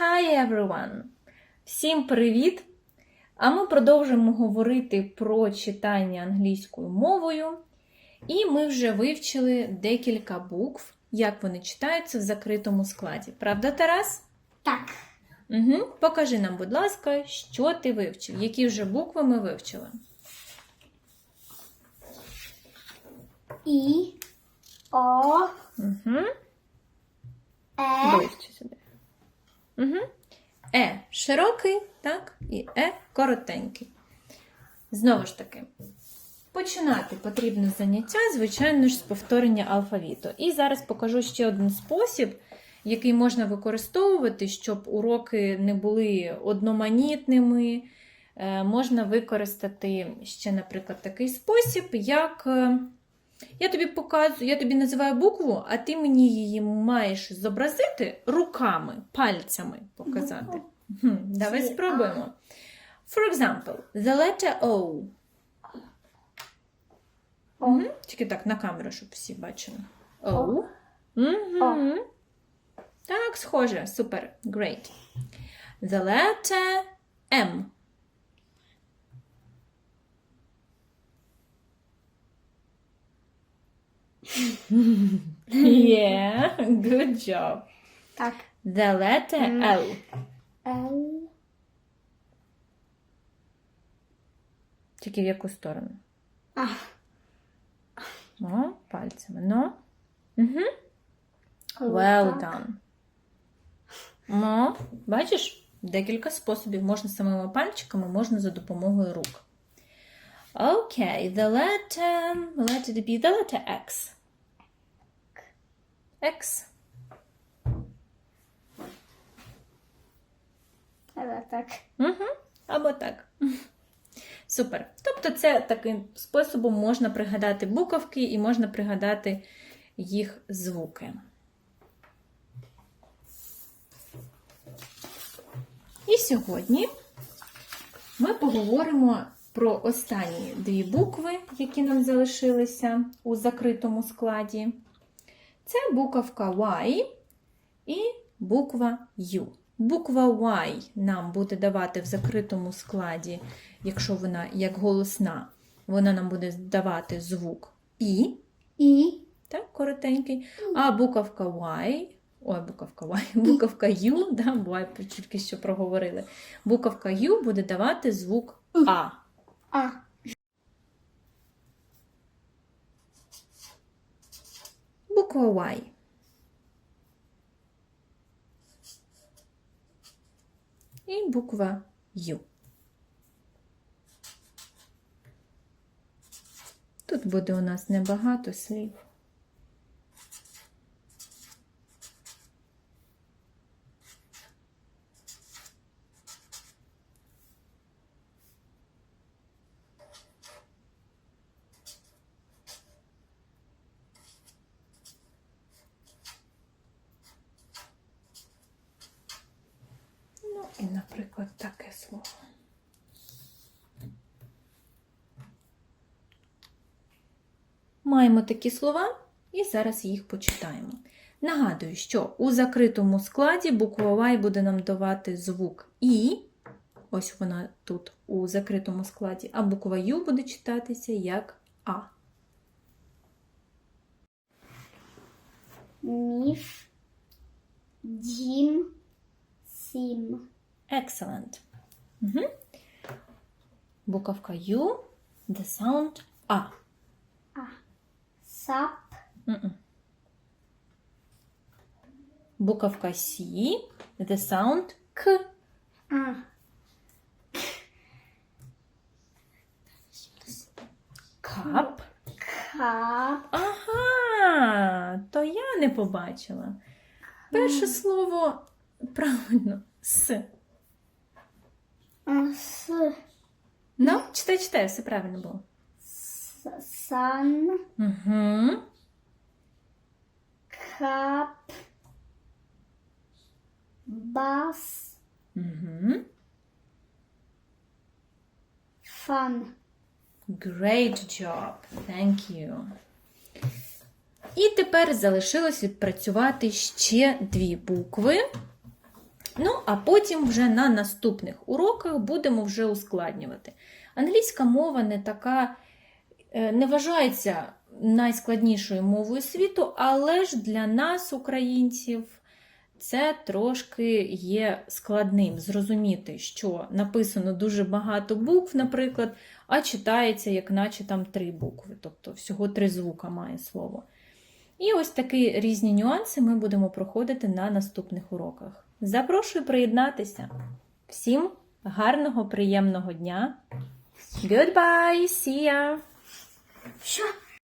Hi everyone! Всім привіт! А ми продовжуємо говорити про читання англійською мовою. І ми вже вивчили декілька букв, як вони читаються в закритому складі. Правда, Тарас? Так. Угу. Покажи нам, будь ласка, що ти вивчив, які вже букви ми вивчили. І, О, Угу. Е, Ближче сюди. Угу. Е широкий, так? І Е коротенький. Знову ж таки, починати потрібно заняття, звичайно ж, з повторення алфавіту. І зараз покажу ще один спосіб, який можна використовувати, щоб уроки не були одноманітними. Е, Можна використати ще, наприклад, такий спосіб, як. Я тобі показую, я тобі називаю букву, а ти мені її маєш зобразити руками, пальцями показати. Хм, Давай спробуємо. For example, the letter O. Мгм. Тільки так на камеру, щоб всі бачили. O. О. Так, схоже. Супер. Great. The letter M. yeah, good job. так. The letter М. L. Л, Тільки в яку сторону? А, О, пальцями. Ну. Угу. Well done. Ну, бачиш, декілька способів. Можна самими пальчиками, можна за допомогою рук. Окей, the letter, letter to be, the letter X. X. Але так. Угу. Або так. Супер. Тобто, це таким способом можна пригадати буковки і можна пригадати їх звуки. І сьогодні ми поговоримо про останні дві букви, які нам залишилися у закритому складі. Це буковка Y і буква U. Буква Y нам буде давати в закритому складі, якщо вона як голосна, вона нам буде давати звук І, І, так, коротенький. А буковка Y, ой, буковка Y, буковка U, да, буває, тільки що проговорили. Буковка U буде давати звук А. А, Буква Y. І буква Ю. Тут буде у нас небагато слів. Наприклад, таке слово. Маємо такі слова і зараз їх почитаємо. Нагадую, що у закритому складі буква Y буде нам давати звук І. Ось вона тут у закритому складі, а буква Ю буде читатися як А. міф, дім, сім. Excellent. Угу. Буковка U, the sound А. Сап, Мгм. Буковка С, the sound К. а, Кап. кап, Ага, то я не побачила. Перше слово правильно С. с, Ну, читай, читай, все правильно було. с- сан, Угу. кап, бас, Угу. фан. Great job. Thank you. І тепер залишилось відпрацювати ще дві букви. Ну, а потім вже на наступних уроках будемо вже ускладнювати. Англійська мова не така, е, не вважається найскладнішою мовою світу, але ж для нас, українців, це трошки є складним зрозуміти, що написано дуже багато букв, наприклад, а читається, як наче там три букви, тобто всього три звука має слово. І ось такі різні нюанси ми будемо проходити на наступних уроках. Запрошую приєднатися. Всім гарного, приємного дня. Goodbye, see ya! Що?